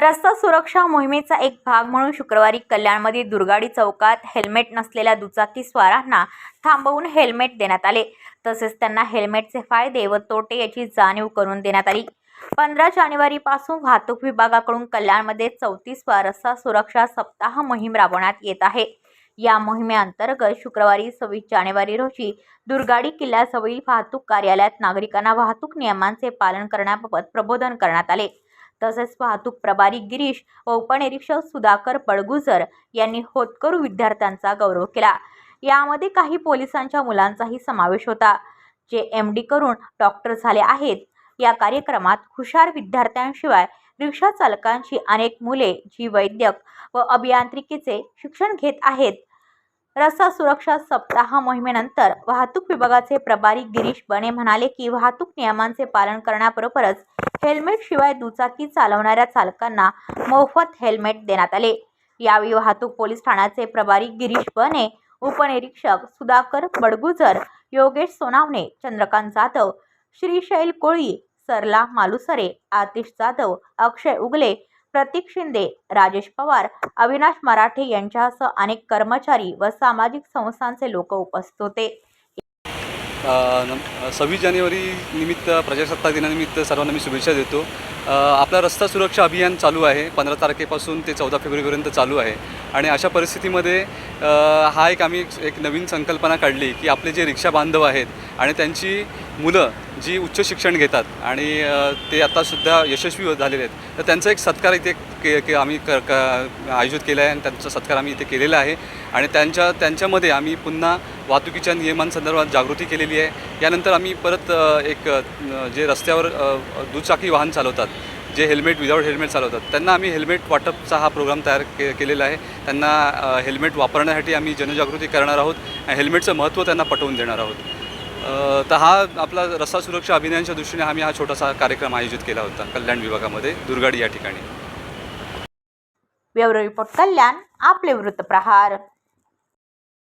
रस्ता सुरक्षा मोहिमेचा एक भाग म्हणून शुक्रवारी कल्याणमध्ये दुर्गाडी चौकात हेल्मेट नसलेल्या दुचाकी स्वारांना थांबवून हेल्मेट देण्यात आले. तसेच त्यांना हेल्मेटचे फायदे व तोटे याची जाणीव करून देण्यात आली. पंधरा जानेवारीपासून वाहतूक विभागाकडून कल्याणमध्ये चौतीसवा रस्ता सुरक्षा सप्ताह मोहीम राबवण्यात येत आहे. या मोहिमेअंतर्गत शुक्रवारी सव्वीस जानेवारी रोजी दुर्गाडी किल्ल्याजवळील वाहतूक कार्यालयात नागरिकांना वाहतूक नियमांचे पालन करण्याबाबत प्रबोधन करण्यात आले. तसेच वाहतूक प्रभारी गिरीश व उपनिरीक्षक सुधाकर पडगुजर यांनी होतकरू विद्यार्थ्यांचा गौरव केला. यामध्ये काही पोलिसांच्या मुलांचाही समावेश होता. जे एम डी करून डॉक्टर झाले आहेत. या कार्यक्रमात हुशार विद्यार्थ्यांशिवाय रिक्षा चालकांची अनेक मुले जी वैद्यक व अभियांत्रिकीचे शिक्षण घेत आहेत. रस्ता सुरक्षा सप्ताह मोहिमेनंतर वाहतूक विभागाचे प्रभारी गिरीश बने म्हणाले की वाहतूक नियमांचे पालन करण्याबरोबरच हेल्मेट शिवाय दुचाकी चालवणाऱ्या चालकांना मोफत हेल्मेट देण्यात आले. यावेळी वाहतूक पोलीस ठाण्याचे प्रभारी गिरीश बने उपनिरीक्षक सुधाकर बडगुजर योगेश सोनावणे चंद्रकांत जाधव श्रीशैल कोळी सरला मालुसरे आतिश जाधव अक्षय उगले प्रतीक शिंदे राजेश पवार अविनाश मराठे यांच्यासह अनेक कर्मचारी व सामाजिक संस्थांचे लोक उपस्थित होते. सव्वीस जानेवारी निमित्त प्रजासत्ताक दिनानिमित्त सर्वांना मी शुभेच्छा देतो. आपला रस्ता सुरक्षा अभियान चालू आहे. पंधरा तारखेपासून ते चौदा फेब्रुवारीपर्यंत चालू आहे. आणि अशा परिस्थितीमध्ये हा एक आम्ही एक नवीन संकल्पना काढली की आपले जे रिक्षा बांधव आहेत आणि त्यांची मुलं जी उच्च शिक्षण घेतात आणि ते आत्तासुद्धा यशस्वी झालेले आहेत तर त्यांचा एक सत्कार इथे के के आम्ही क क आयोजित केला आहे आणि त्यांचा सत्कार आम्ही इथे केलेला आहे. आणि त्यांच्या त्यांच्यामध्ये आम्ही पुन्हा वाहतुकीच्या नियमांसंदर्भात जागृती केलेली आहे. यानंतर आम्ही परत एक जे रस्त्यावर दुचाकी वाहन चालवतात जे हेल्मेट विदाऊट हेल्मेट चालवतात त्यांना आम्ही हेल्मेट वाटपचा हा प्रोग्राम तयार के केलेला आहे. त्यांना हेल्मेट वापरण्यासाठी आम्ही जनजागृती करणार आहोत हेल्मेटचं महत्त्व त्यांना पटवून देणार आहोत. तर हा आपला रस्ता सुरक्षा अभियानाच्या दृष्टीने आम्ही हा छोटासा कार्यक्रम आयोजित केला होता कल्याण विभागामध्ये दुर्गाडी या ठिकाणी. ब्युरो रिपोर्ट कल्याण आपले वृत्तप्रहार.